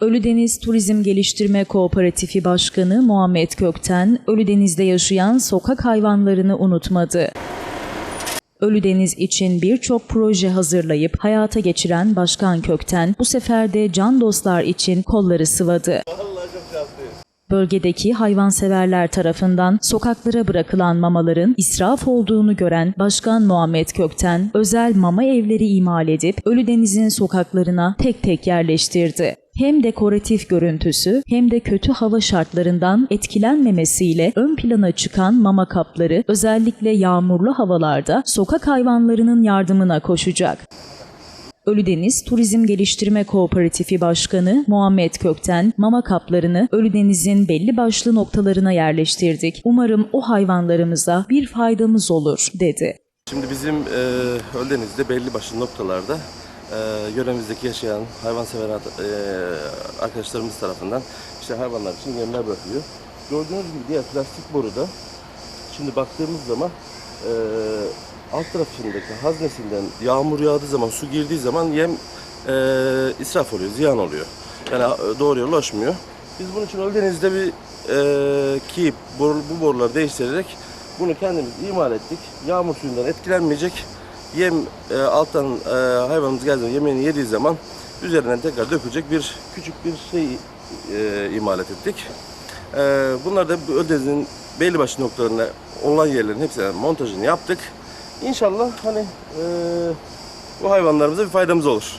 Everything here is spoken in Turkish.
Ölüdeniz Turizm Geliştirme Kooperatifi Başkanı Muhammed Kökten, Ölüdeniz'de yaşayan sokak hayvanlarını unutmadı. Ölüdeniz için birçok proje hazırlayıp hayata geçiren Başkan Kökten, bu sefer de can dostlar için kolları sıvadı. Bölgedeki hayvanseverler tarafından sokaklara bırakılan mamaların israf olduğunu gören Başkan Muhammed Kökten, özel mama evleri imal edip Ölüdeniz'in sokaklarına tek tek yerleştirdi. Hem dekoratif görüntüsü hem de kötü hava şartlarından etkilenmemesiyle ön plana çıkan mama kapları özellikle yağmurlu havalarda sokak hayvanlarının yardımına koşacak. Ölüdeniz Turizm Geliştirme Kooperatifi Başkanı Muhammed Kökten, mama kaplarını Ölüdeniz'in belli başlı noktalarına yerleştirdik. Umarım o hayvanlarımıza bir faydamız olur, dedi. Şimdi bizim e, Öldeniz'de belli başlı noktalarda e, yöremizdeki yaşayan hayvansever e, arkadaşlarımız tarafından işte hayvanlar için yemler bırakılıyor. Gördüğünüz gibi diğer plastik boruda şimdi baktığımız zaman e, alt tarafındaki haznesinden yağmur yağdığı zaman, su girdiği zaman yem e, israf oluyor, ziyan oluyor. Yani e, doğru yola ulaşmıyor. Biz bunun için Öldeniz'de bir e, ki boru, bu boruları değiştirerek bunu kendimiz imal ettik. Yağmur suyundan etkilenmeyecek. Yem e, alttan e, hayvanımız geldiğinde yemeğini yediği zaman üzerinden tekrar dökülecek bir küçük bir şey e, imalat ettik. E, bunlar da Öldeniz'in belli başlı noktalarında olan yerlerin hepsine montajını yaptık. İnşallah hani e, bu hayvanlarımıza bir faydamız olur.